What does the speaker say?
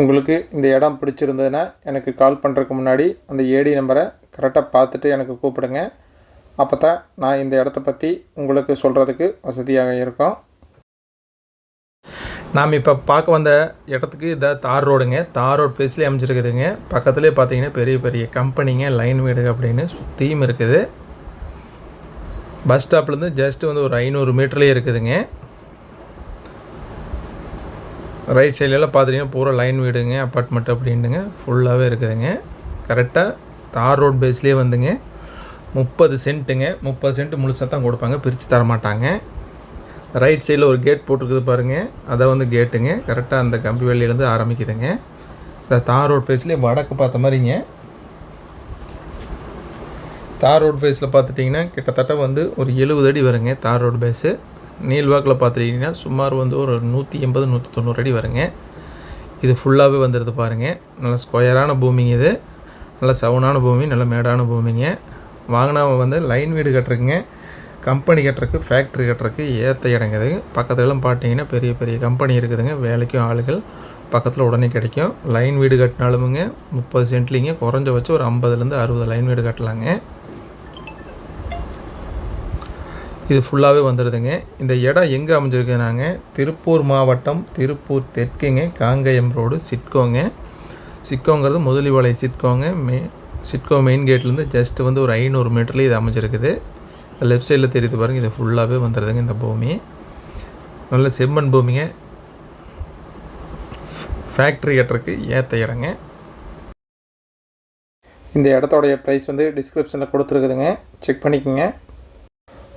உங்களுக்கு இந்த இடம் பிடிச்சிருந்ததுன்னா எனக்கு கால் பண்ணுறதுக்கு முன்னாடி அந்த ஏடி நம்பரை கரெக்டாக பார்த்துட்டு எனக்கு கூப்பிடுங்க. அப்போ தான் நான் இந்த இடத்த பற்றி உங்களுக்கு சொல்கிறதுக்கு வசதியாக இருக்கும். நாம் இப்போ பார்க்க வந்த இடத்துக்கு இந்த தார் ரோடுங்க. தார் ரோடு ஃபேஸ்லேயே அமைச்சிருக்குதுங்க பக்கத்துலேயே பார்த்தீங்கன்னா பெரிய பெரிய கம்பெனிங்க லைன் வீடு அப்படின்னு சுற்றியும் இருக்குது. பஸ் ஸ்டாப்லேருந்து ஜஸ்ட்டு வந்து ஒரு ஐநூறு மீட்டர்லேயே இருக்குதுங்க. ரைட் சைட்லலாம் பார்த்துட்டிங்கன்னா பூரா லைன் வீடுங்க அப்பார்ட்மெண்ட் அப்படின்னுங்க. ஃபுல்லாகவே இருக்குதுங்க. கரெக்டாக தார் ரோட் பேஸ்லேயே வந்துங்க. முப்பது சென்ட்டுங்க. முப்பது சென்ட் முழுசாக தான் கொடுப்பாங்க. பிரித்து தர மாட்டாங்க. ரைட் சைடில் ஒரு கேட் போட்டிருக்குது பாருங்கள் அதை வந்து கேட்டுங்க கரெக்டாக அந்த கம்பி வேலையிலேருந்து ஆரம்பிக்குதுங்க. இந்த தார் ரோட் ஃபேஸ்லேயே வடக்கு பார்த்த மாதிரிங்க. தார் ரோட் ஃபேஸில் பார்த்துட்டிங்கன்னா கிட்டத்தட்ட வந்து ஒரு எழுபது அடி வருங்க தார் ரோடு பேஸு நீள்வாக்கில் பார்த்துட்டிங்கன்னா சுமார் வந்து ஒரு நூற்றி எண்பது நூற்றி தொண்ணூறு அடி வருங்க. இது ஃபுல்லாகவே வந்துடுது பாருங்கள் நல்ல ஸ்கொயரான பூமிங்க இது. நல்ல சவுனான பூமி நல்ல மேடான பூமிங்க. வாங்கினா வந்து லைன் வீடு கட்டுறதுங்க கம்பெனி கட்டுறதுக்கு ஃபேக்ட்ரி கட்டுறதுக்கு ஏற்ற இடங்குது பக்கத்துலலாம் பார்த்தீங்கன்னா பெரிய பெரிய கம்பெனி இருக்குதுங்க. வேலைக்கும் ஆளுகள் பக்கத்தில் உடனே கிடைக்கும். லைன் வீடு கட்டினாலுமுங்க முப்பது சென்ட்லிங்க குறைஞ்ச வச்சு ஒரு ஐம்பதுலேருந்து அறுபது லைன் வீடு கட்டலாங்க. இது ஃபுல்லாகவே வந்துடுதுங்க இந்த இடம் எங்கே அமைஞ்சிருக்குனாங்க? திருப்பூர் மாவட்டம் திருப்பூர் தெற்குங்க. காங்கயம் ரோடு சிட்கோங்க. சிட்கோங்கிறது முதலிவளை சிட்கோங்க. மே சிட்கோ மெயின் கேட்லேருந்து ஜஸ்ட் வந்து ஒரு ஐநூறு மீட்டரில் இது அமைஞ்சிருக்குது. லெஃப்ட் சைடில் தெரியுது பாருங்கள் இது ஃபுல்லாகவே வந்துடுதுங்க இந்த பூமி. நல்ல செம்மண் பூமிங்க. ஃபேக்ட்ரி கட்டுறதுக்கு ஏற்ற இடங்க. இந்த இடத்தோடைய ப்ரைஸ் வந்து டிஸ்கிரிப்ஷனில் கொடுத்துருக்குதுங்க. செக் பண்ணிக்கோங்க.